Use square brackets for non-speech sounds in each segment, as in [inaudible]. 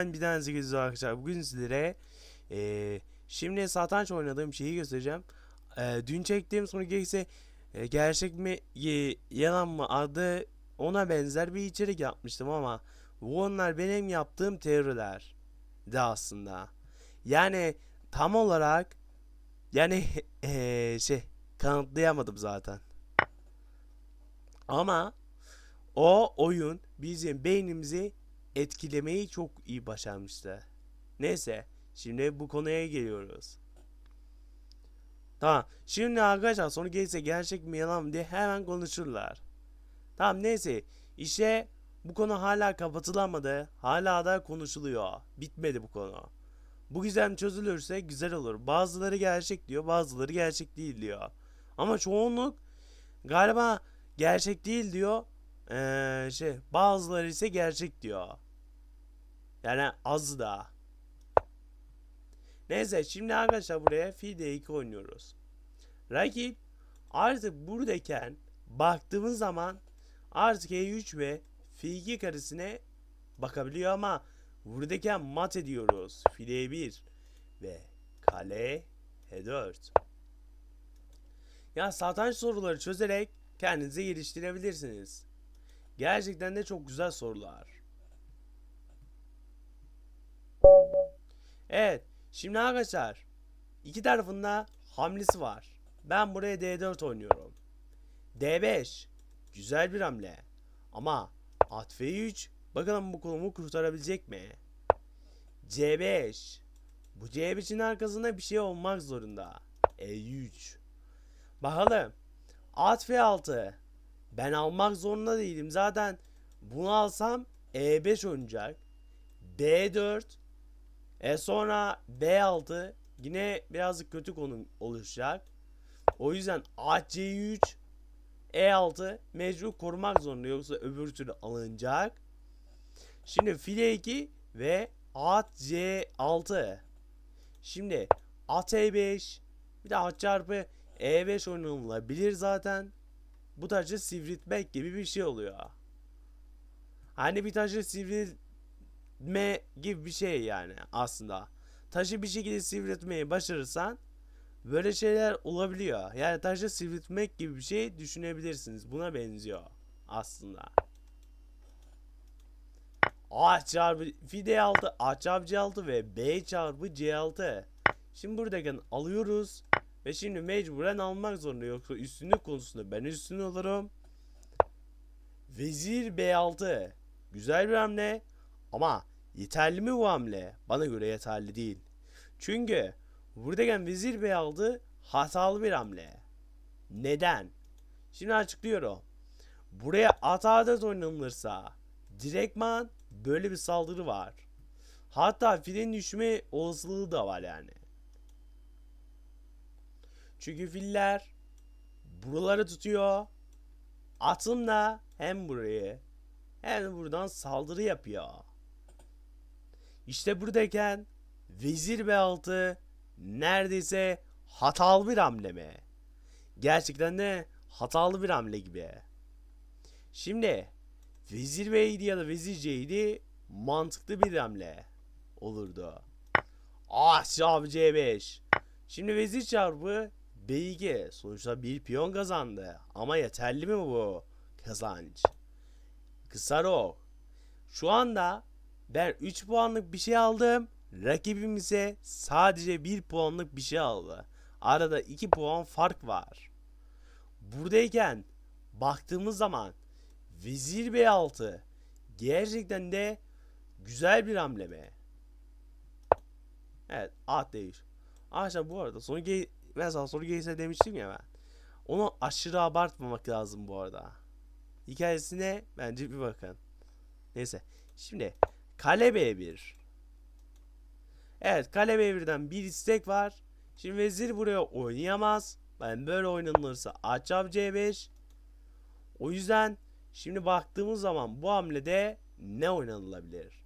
Ben bir tanesi gözü arkadaşlar. Bugün sizlere eee, şimdi satranç oynadığım şeyi göstereceğim. Eee, dün çektiğim sonra ise e, gerçek mi y- yalan mı adı ona benzer bir içerik yapmıştım ama bu onlar benim yaptığım teoriler de aslında. Yani tam olarak yani eee, [laughs] şey kanıtlayamadım zaten. Ama o oyun bizim beynimizi etkilemeyi çok iyi başarmıştı. Neyse, şimdi bu konuya geliyoruz. Tamam, şimdi arkadaşlar sonra gelirse gerçek mi yalan mı diye hemen konuşurlar. Tamam neyse, işte bu konu hala kapatılamadı, hala da konuşuluyor. Bitmedi bu konu. Bu gizem çözülürse güzel olur. Bazıları gerçek diyor, bazıları gerçek değil diyor. Ama çoğunluk galiba gerçek değil diyor. Ee, şey bazıları ise gerçek diyor. Yani az da. Neyse şimdi arkadaşlar buraya Fide 2 oynuyoruz. Rakip artık buradayken baktığımız zaman artık E3 ve F2 karesine bakabiliyor ama buradayken mat ediyoruz. File 1 ve kale E4. Ya satranç soruları çözerek kendinizi geliştirebilirsiniz. Gerçekten de çok güzel sorular. Evet. Şimdi arkadaşlar iki tarafında hamlesi var. Ben buraya D4 oynuyorum. D5 güzel bir hamle. Ama at F3 bakalım bu kolumu kurtarabilecek mi? C5 bu C5'in arkasında bir şey olmak zorunda. E3 Bakalım at F6 ben almak zorunda değilim. Zaten bunu alsam E5 oynayacak. D4 e sonra B6 yine birazcık kötü konum oluşacak. O yüzden at C3 E6 mecbur korumak zorunda yoksa öbür türlü alınacak. Şimdi file 2 ve at C6. Şimdi at E5 bir de at çarpı E5 oynanılabilir zaten. Bu taşı sivriltmek gibi bir şey oluyor. Hani bir taşı sivriltme gibi bir şey yani aslında. Taşı bir şekilde sivriltmeyi başarırsan böyle şeyler olabiliyor. Yani taşı sivriltmek gibi bir şey düşünebilirsiniz. Buna benziyor aslında. A çarpı fide 6, A çarpı C6 ve B çarpı C6. Şimdi buradayken alıyoruz. Ve şimdi mecburen almak zorunda yoksa üstünlük konusunda ben üstün olurum. Vezir B6. Güzel bir hamle ama yeterli mi bu hamle? Bana göre yeterli değil. Çünkü buradayken vezir B6 hatalı bir hamle. Neden? Şimdi açıklıyorum. Buraya at A4 oynanılırsa direktman böyle bir saldırı var. Hatta filin düşme olasılığı da var yani. Çünkü filler buraları tutuyor. Atım da hem burayı hem buradan saldırı yapıyor. İşte buradayken Vezir B6 neredeyse hatalı bir hamle mi? Gerçekten de hatalı bir hamle gibi. Şimdi Vezir B'ydi ya da Vezir C'ydi mantıklı bir hamle olurdu. Ah çarpı C5. Şimdi vezir çarpı B2 sonuçta bir piyon kazandı. Ama yeterli mi bu kazanç? Kısa rok. Şu anda ben 3 puanlık bir şey aldım. Rakibim ise sadece 1 puanlık bir şey aldı. Arada 2 puan fark var. Buradayken baktığımız zaman Vezir B6 gerçekten de güzel bir hamle mi? Evet at değiş. Arkadaşlar bu arada soru gay mesela soru gayse demiştim ya ben. Onu aşırı abartmamak lazım bu arada. Hikayesine bence bir bakın. Neyse. Şimdi kale B1. Evet kale B1'den bir istek var. Şimdi vezir buraya oynayamaz. Ben böyle oynanırsa açab C5. O yüzden şimdi baktığımız zaman bu hamlede ne oynanılabilir?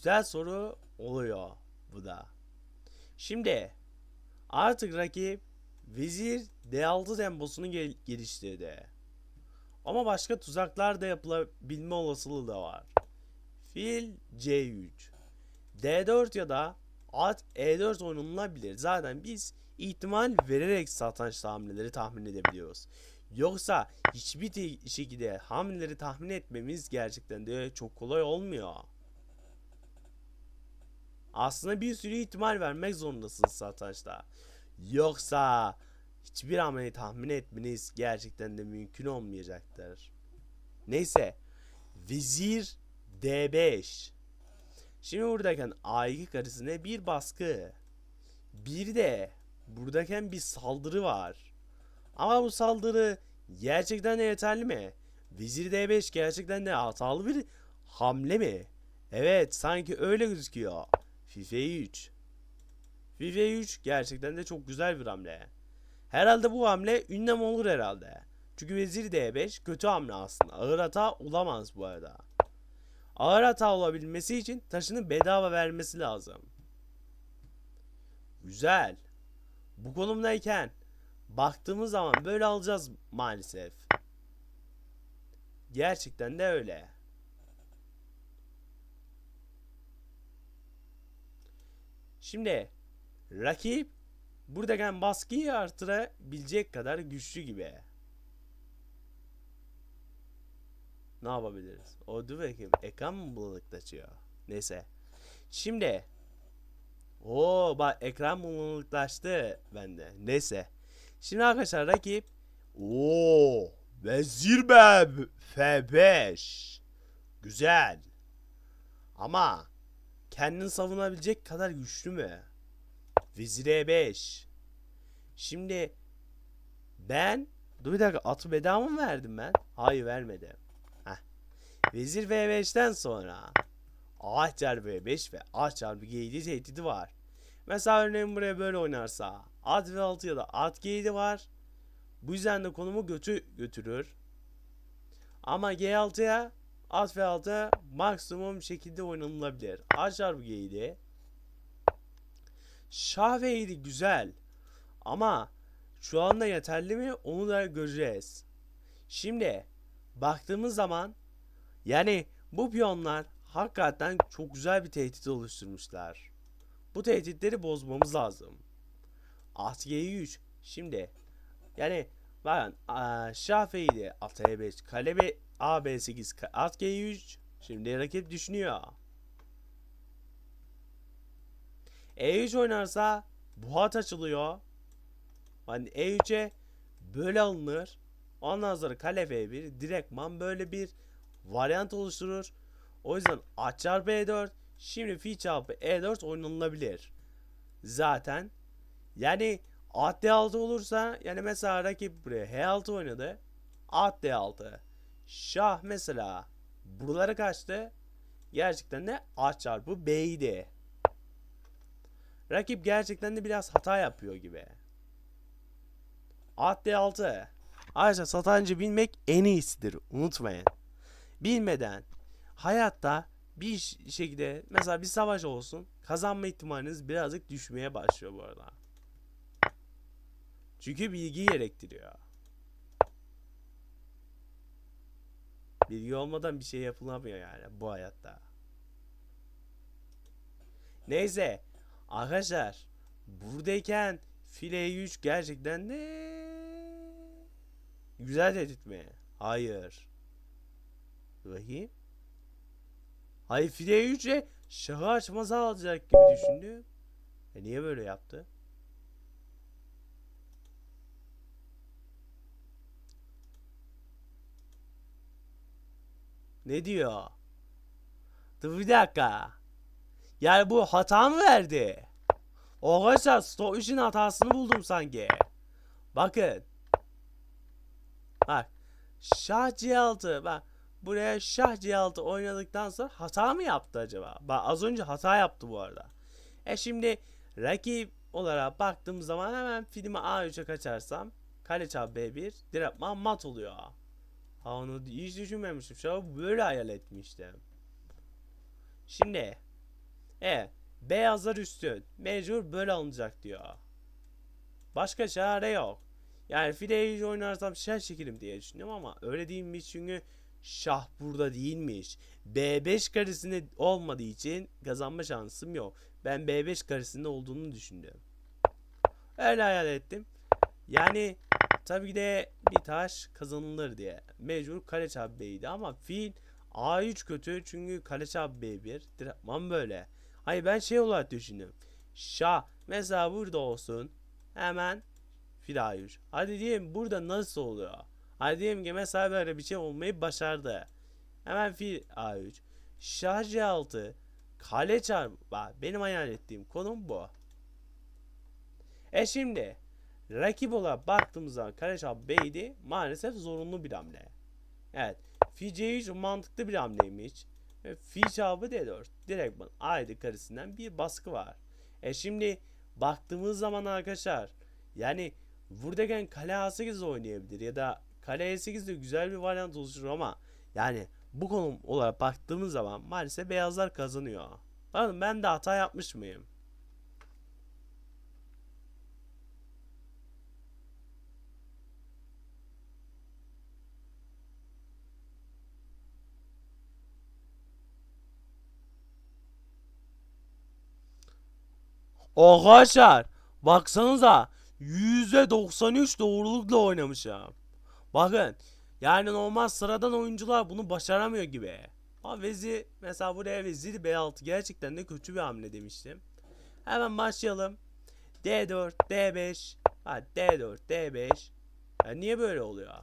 Güzel soru oluyor bu da. Şimdi artık rakip vezir D6 temposunu gel- geliştirdi. Ama başka tuzaklar da yapılabilme olasılığı da var. Fil C3. D4 ya da at E4 oynanılabilir. Zaten biz ihtimal vererek satranç hamleleri tahmin edebiliyoruz. Yoksa hiçbir şekilde hamleleri tahmin etmemiz gerçekten de çok kolay olmuyor. Aslında bir sürü ihtimal vermek zorundasınız satrançta. Yoksa hiçbir hamleyi tahmin etmeniz gerçekten de mümkün olmayacaktır. Neyse. Vezir D5. Şimdi buradayken A2 karısına bir baskı. Bir de buradayken bir saldırı var. Ama bu saldırı gerçekten de yeterli mi? Vezir D5 gerçekten de hatalı bir hamle mi? Evet sanki öyle gözüküyor. FIFA 3. FIFA 3 gerçekten de çok güzel bir hamle. Herhalde bu hamle ünlem olur herhalde. Çünkü vezir D5 kötü hamle aslında. Ağır hata olamaz bu arada. Ağır hata olabilmesi için taşını bedava vermesi lazım. Güzel. Bu konumdayken baktığımız zaman böyle alacağız maalesef. Gerçekten de öyle. Şimdi rakip buradaki baskıyı artırabilecek kadar güçlü gibi. Ne yapabiliriz? O dur bakayım. Ekran mı bulanıklaşıyor? Neyse. Şimdi. Oo bak ekran bulanıklaştı bende. Neyse. Şimdi arkadaşlar rakip. Oo. Vezir beb. F5. Güzel. Ama kendini savunabilecek kadar güçlü mü? Vezir E5. Şimdi ben dur bir dakika atı bedava mı verdim ben? Hayır vermedim. Heh. Vezir V5'ten sonra A çarpı V5 ve A çarpı G7 tehdidi var. Mesela örneğin buraya böyle oynarsa at V6 ya da at G7 var. Bu yüzden de konumu götü götürür. Ama G6'ya at V6 maksimum şekilde oynanılabilir. A çarpı G7 Şah ve 7 güzel. Ama şu anda yeterli mi onu da göreceğiz. Şimdi baktığımız zaman yani bu piyonlar hakikaten çok güzel bir tehdit oluşturmuşlar. Bu tehditleri bozmamız lazım. At G3 şimdi yani aa, Şah F7 at E5 kale A B8 ka- at G3 şimdi rakip düşünüyor. E3 oynarsa bu hat açılıyor. Hani E3'e böyle alınır. Ondan sonra kale F1 direktman böyle bir varyant oluşturur. O yüzden at çarpı E4 şimdi fi çarpı E4 oynanılabilir. Zaten yani at D6 olursa yani mesela rakip buraya H6 oynadı. At D6. Şah mesela buralara kaçtı. Gerçekten de at çarpı B'ydi. Rakip gerçekten de biraz hata yapıyor gibi. At D6. Ayrıca satrancı bilmek en iyisidir. Unutmayın. Bilmeden hayatta bir şekilde mesela bir savaş olsun kazanma ihtimaliniz birazcık düşmeye başlıyor bu arada. Çünkü bilgi gerektiriyor. Bilgi olmadan bir şey yapılamıyor yani bu hayatta. Neyse Arkadaşlar buradayken file 3 gerçekten de güzel tehdit mi? Hayır. Bakayım. Hayır file 3'e şahı açmaz alacak gibi düşündüm. E niye böyle yaptı? Ne diyor? Dur bir dakika. Yani bu hata mı verdi? Arkadaşlar Stop 3'ün hatasını buldum sanki. Bakın. Bak. Şah C6. Bak. Buraya Şah C6 oynadıktan sonra hata mı yaptı acaba? Bak az önce hata yaptı bu arada. E şimdi rakip olarak baktığım zaman hemen filmi A3'e kaçarsam kale çap B1 direktman mat oluyor. Ha onu hiç düşünmemiştim. Şu böyle hayal etmiştim. Şimdi e beyazlar üstün. Mecbur böyle alınacak diyor. Başka çare yok. Yani file oynarsam şah çekerim diye düşünüyorum ama öyle değilmiş çünkü şah burada değilmiş. B5 karesinde olmadığı için kazanma şansım yok. Ben B5 karesinde olduğunu düşündüm. Öyle hayal ettim. Yani tabii ki de bir taş kazanılır diye. Mecbur kale B'ydi ama fil A3 kötü çünkü kale çarpı B1. Direktman böyle. Hayır ben şey olarak düşündüm. Şah mesela burada olsun. Hemen fil A3. Hadi diyelim burada nasıl oluyor? Hadi diyelim ki mesela böyle bir şey olmayı başardı. Hemen fil A3. Şah C6. Kale çarpı. Bak benim hayal ettiğim konum bu. E şimdi rakip olarak baktığımızda kale çarpı B'ydi maalesef zorunlu bir hamle. Evet. Fi C3 mantıklı bir hamleymiş. Ve fi çarpı D4 direkt aydı karesinden bir baskı var. E şimdi baktığımız zaman arkadaşlar yani buradayken kale A8 oynayabilir ya da kale E8 de güzel bir varyant oluşturur ama yani bu konum olarak baktığımız zaman maalesef beyazlar kazanıyor. Bakın ben de hata yapmış mıyım? Arkadaşlar baksanıza %93 doğrulukla oynamışım. Bakın yani normal sıradan oyuncular bunu başaramıyor gibi. Ama vezir mesela buraya vezir B6 gerçekten de kötü bir hamle demiştim. Hemen başlayalım. D4, D5. Ha, D4, D5. Ya niye böyle oluyor?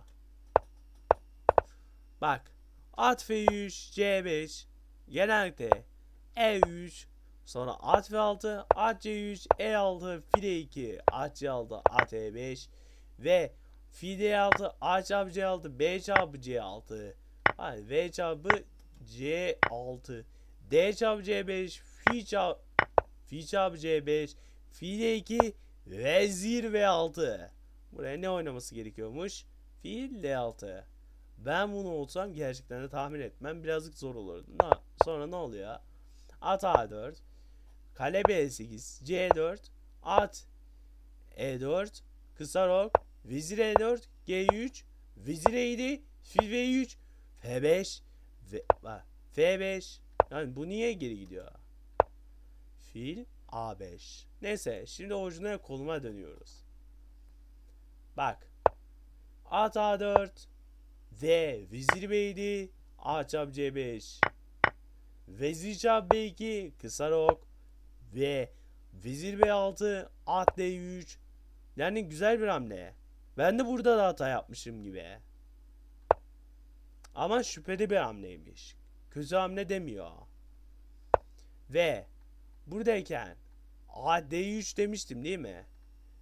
Bak. At F3, C5. Genellikle E3, Sonra at F6, at C3, E6, file 2, at C6, at E5 ve file E6, A çarpı C6, B çarpı C6, hani V çarpı C6, D çarpı C5, fi çarpı fi çarpı C5, file 2, vezir V6. Buraya ne oynaması gerekiyormuş? Fil D6. Ben bunu olsam gerçekten de tahmin etmem birazcık zor olurdu. Sonra ne oluyor? At A4, Kale B8, C4, at E4, kısa rok, vezir E4, G3, vezir E7, fil V3, F5, v, F5. Yani bu niye geri gidiyor? Fil A5. Neyse şimdi orijinal konuma dönüyoruz. Bak. At A4 ve vezir B7, A çap C5. Vezir çap B2, kısa rok, ve vezir b6 at d3 yani güzel bir hamle. Ben de burada da hata yapmışım gibi. Ama şüpheli bir hamleymiş. Kötü hamle demiyor. Ve buradayken a d3 demiştim değil mi?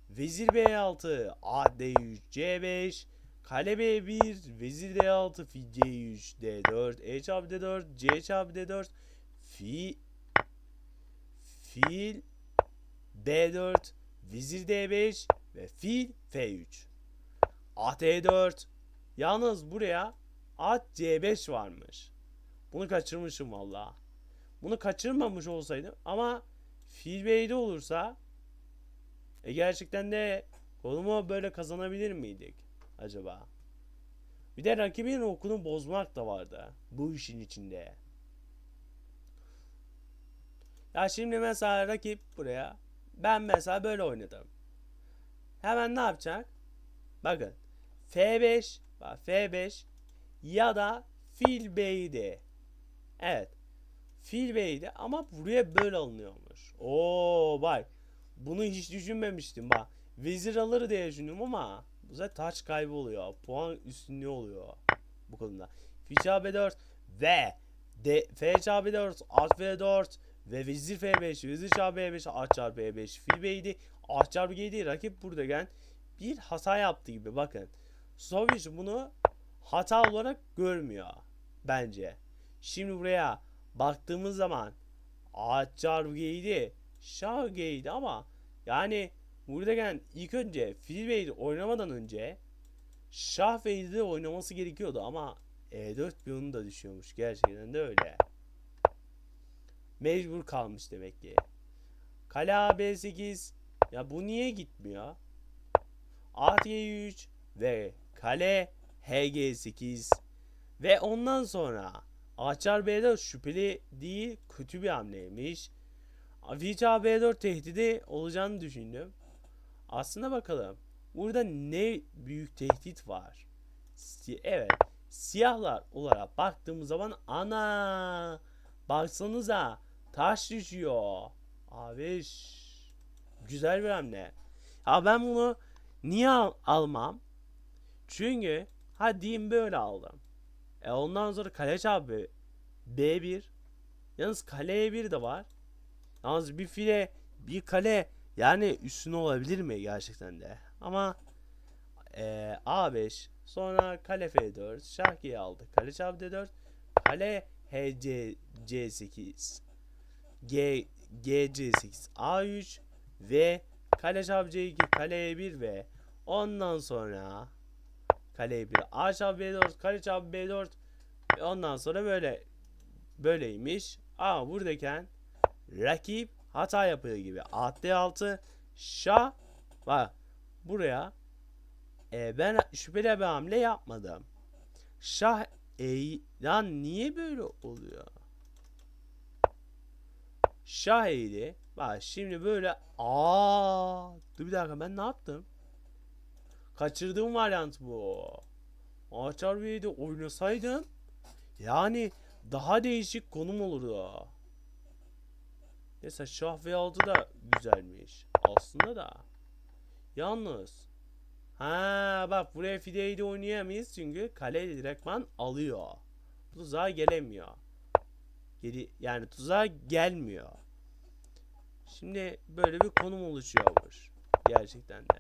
Vezir b6 a d3 c5 kale b1 vezir d6 fi c3 d4 e çarpı d4 c çarpı d4 fi fil B4, vezir D5 ve fil F3. At E4. Yalnız buraya at C5 varmış. Bunu kaçırmışım valla. Bunu kaçırmamış olsaydım ama fil B7 olursa e gerçekten de kolumu böyle kazanabilir miydik acaba? Bir de rakibin okunu bozmak da vardı bu işin içinde. Ya şimdi mesela rakip buraya. Ben mesela böyle oynadım. Hemen ne yapacak? Bakın. F5. Bak F5. Ya da fil B'ydi. Evet. Fil B'ydi ama buraya böyle alınıyormuş. Oo bak. Bunu hiç düşünmemiştim bak. Vezir alır diye düşündüm ama bu sefer taç kaybı oluyor. Puan üstünlüğü oluyor bu konuda. Fi çarpı 4 ve D, F çarpı 4 at F4 ve vezir F5, vezir çarpı E5, at çarpı E5, fil B7, at çarpı G7. Rakip burada gel bir hata yaptı gibi bakın. Sovic bunu hata olarak görmüyor bence. Şimdi buraya baktığımız zaman at çarpı G7, şah G7 ama yani burada gelen ilk önce fil B7 oynamadan önce şah F7'de oynaması gerekiyordu ama E4 piyonu da düşüyormuş. Gerçekten de öyle. Mecbur kalmış demek ki. Kale AB8. Ya bu niye gitmiyor? at G3 ve kale HG8 ve ondan sonra Açar B4 şüpheli değil kötü bir hamleymiş. Vicha B4 tehdidi olacağını düşündüm. Aslında bakalım. Burada ne büyük tehdit var? Evet. Siyahlar olarak baktığımız zaman ana baksanıza taş düşüyor. Abi güzel bir hamle. Ya ben bunu niye al- almam? Çünkü ha diyeyim böyle aldım. E ondan sonra kale abi B1. Yalnız kaleye bir de var. Yalnız bir file bir kale yani üstüne olabilir mi gerçekten de? Ama e, A5 sonra kale F4 şah G aldı. Kale çap D4 kale HC C8 G G C8 A3 ve kale çap C2 kale E1 ve ondan sonra kale E1 A çap B4 kale çap B4 ve ondan sonra böyle böyleymiş. Ama buradayken rakip hata yapıyor gibi. At D6 şah bak buraya e, ben şüpheli bir hamle yapmadım. Şah e lan niye böyle oluyor? Şah eğri. Bak şimdi böyle aa dur bir dakika ben ne yaptım? Kaçırdığım varyant bu. Açar Bey'de oynasaydım yani daha değişik konum olurdu. Mesela Şah V6 da güzelmiş. Aslında da. Yalnız. Ha bak buraya fideyi de oynayamayız çünkü kale direktman alıyor. Tuzağa gelemiyor. Geri, yani tuzağa gelmiyor. Şimdi böyle bir konum oluşuyormuş. Gerçekten de.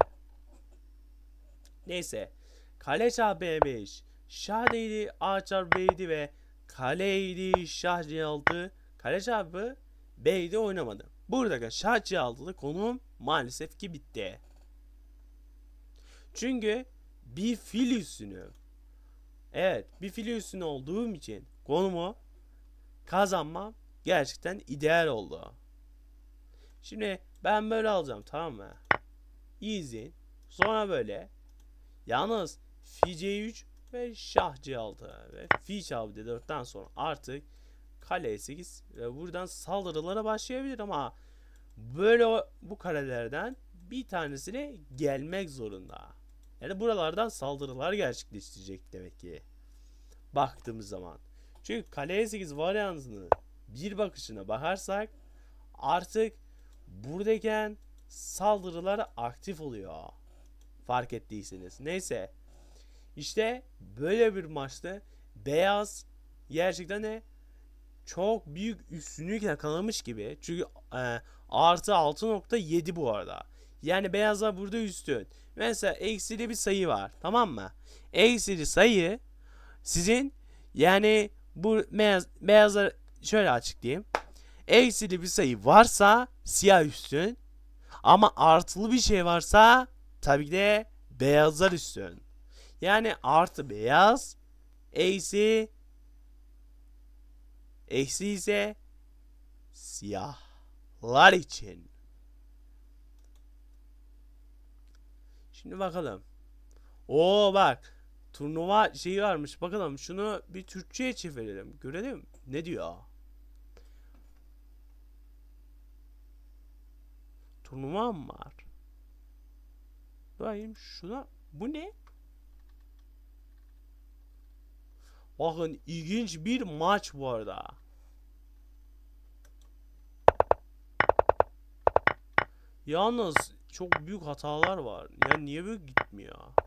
Neyse. Kale şah B5. Şah değdi A çar B'ydi ve kaleydi şah C6. Kale çarpı B'de oynamadı. Burada şah C6'lı konum maalesef ki bitti. Çünkü bir fil üstünü Evet bir fil üstünü olduğum için konumu kazanmam gerçekten ideal oldu. Şimdi ben böyle alacağım tamam mı? İzleyin. Sonra böyle. Yalnız fi C3 ve şah C6 ve fi çav D4'ten sonra artık kale E8 ve buradan saldırılara başlayabilir ama böyle bu kalelerden bir tanesine gelmek zorunda. Yani buralardan saldırılar gerçekleştirecek demek ki. Baktığımız zaman. Çünkü kale E8 varyantını bir bakışına bakarsak artık buradayken saldırılar aktif oluyor. Fark ettiyseniz. Neyse. İşte böyle bir maçta beyaz gerçekten de çok büyük üstünlük yakalamış gibi. Çünkü e, artı 6.7 bu arada. Yani beyazlar burada üstün. Mesela eksili bir sayı var. Tamam mı? Eksili sayı sizin yani bu beyaz, beyazlar şöyle açıklayayım. Eksili bir sayı varsa siyah üstün. Ama artılı bir şey varsa tabii ki de beyazlar üstün. Yani artı beyaz eksi eksi ise siyahlar için. Şimdi bakalım. Oo bak. Turnuva şeyi varmış. Bakalım şunu bir Türkçe'ye çevirelim. Görelim. Ne diyor? Turnuva mı var? Bakayım şuna. Bu ne? Bakın ilginç bir maç bu arada. Yalnız çok büyük hatalar var. Ya niye böyle gitmiyor?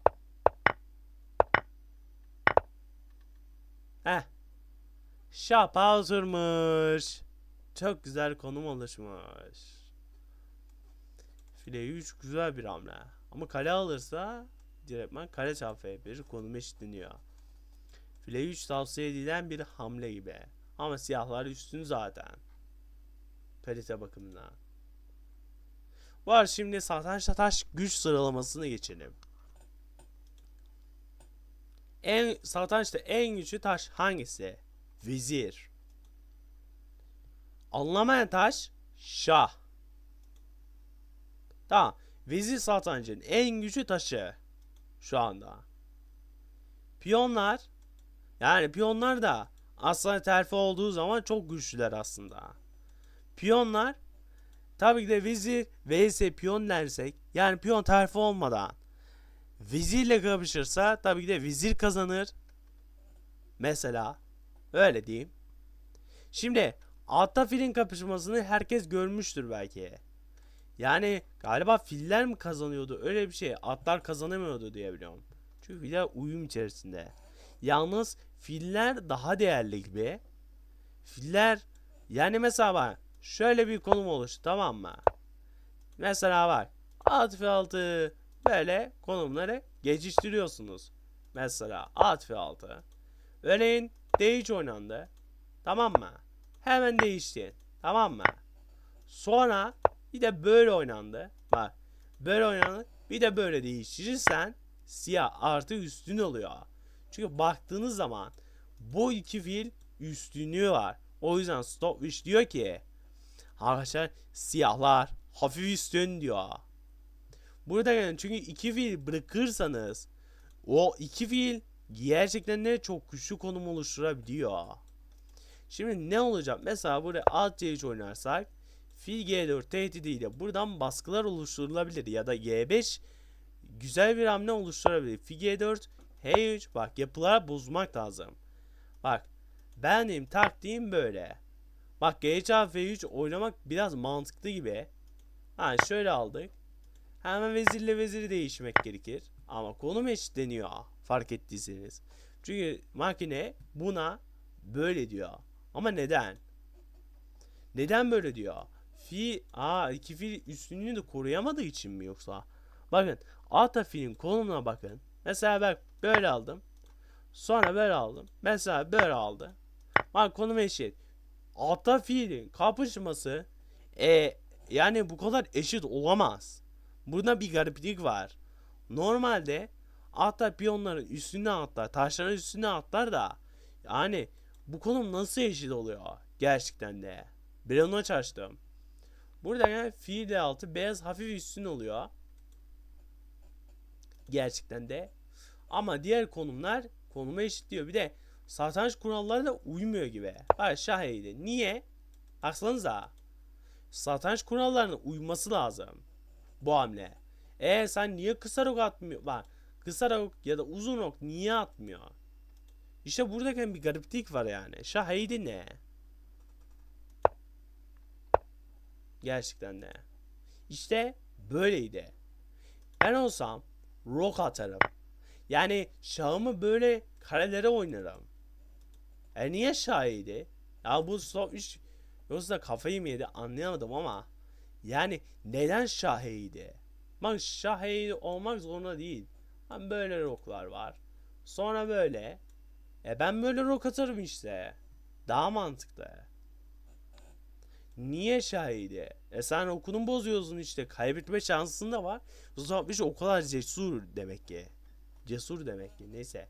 Heh. Şapa. Çok güzel konum oluşmuş. File 3 güzel bir hamle. Ama kale alırsa direktman kale çarpı F1 konum eşitleniyor. File 3 tavsiye edilen bir hamle gibi. Ama siyahlar üstün zaten. Kalite bakımından. Var şimdi satranç taş güç sıralamasını geçelim. En satrançta en güçlü taş hangisi? Vezir. Anlamayan taş şah. Tamam. vezir satrancın en güçlü taşı şu anda. Piyonlar yani piyonlar da aslında terfi olduğu zaman çok güçlüler aslında. Piyonlar tabii ki de vezir vs piyon dersek yani piyon terfi olmadan vezirle kapışırsa tabii ki de vezir kazanır. Mesela öyle diyeyim. Şimdi altta filin kapışmasını herkes görmüştür belki. Yani galiba filler mi kazanıyordu öyle bir şey. Atlar kazanamıyordu diye biliyorum. Çünkü filler uyum içerisinde. Yalnız filler daha değerli gibi. Filler yani mesela bak şöyle bir konum oluştu tamam mı? Mesela bak at ve altı böyle konumları geçiştiriyorsunuz. Mesela at ve altı. Örneğin D3 oynandı. Tamam mı? Hemen değişti. Tamam mı? Sonra bir de böyle oynandı. Bak böyle oynandı. Bir de böyle değiştirirsen siyah artı üstün oluyor. Çünkü baktığınız zaman bu iki fil üstünlüğü var. O yüzden Stopwatch diyor ki arkadaşlar siyahlar hafif üstün diyor. Burada yani çünkü iki fil bırakırsanız o iki fil gerçekten de çok güçlü konum oluşturabiliyor. Şimdi ne olacak? Mesela burada alt C3 oynarsak fil G4 tehdidiyle buradan baskılar oluşturulabilir ya da G5 güzel bir hamle oluşturabilir. Fil G4 H3 bak yapılar bozmak lazım. Bak benim taktiğim böyle. Bak G3 F3 oynamak biraz mantıklı gibi. Ha şöyle aldık. Hemen vezirle veziri değişmek gerekir. Ama konum eşitleniyor fark ettiyseniz. Çünkü makine buna böyle diyor. Ama neden? Neden böyle diyor? Fi, aa iki fil üstünlüğünü de koruyamadığı için mi yoksa? Bakın ata filin konumuna bakın. Mesela bak böyle aldım. Sonra böyle aldım. Mesela böyle aldı. Bak konum eşit. Ata fiilin kapışması e, yani bu kadar eşit olamaz. Burada bir gariplik var. Normalde atlar piyonların üstüne atlar, taşların üstüne atlar da yani bu konum nasıl eşit oluyor gerçekten de. Bir ona çalıştım. Burada yani fiil de altı beyaz hafif üstün oluyor. Gerçekten de. Ama diğer konumlar konuma eşitliyor. Bir de satranç kuralları da uymuyor gibi. Bak şaheydi. Niye? Baksanıza. Satranç kurallarına uyması lazım. Bu hamle. E sen niye kısa rok atmıyor? Bak kısa rok ya da uzun rok niye atmıyor? İşte buradaki bir gariplik var yani. Şaheydi ne? Gerçekten ne? İşte böyleydi. Ben olsam rock atarım. Yani şahımı böyle karelere oynarım. E niye şahiydi? Ya bu stop iş yoksa kafayı mı yedi anlayamadım ama yani neden şahiydi? Bak şahiydi olmak zorunda değil. Ben böyle rocklar var. Sonra böyle. E ben böyle rock atarım işte. Daha mantıklı. Niye şahidi? E sen okulun bozuyorsun işte. Kaybetme şansın da var. Uzatmış o kadar cesur demek ki. Cesur demek ki. Neyse.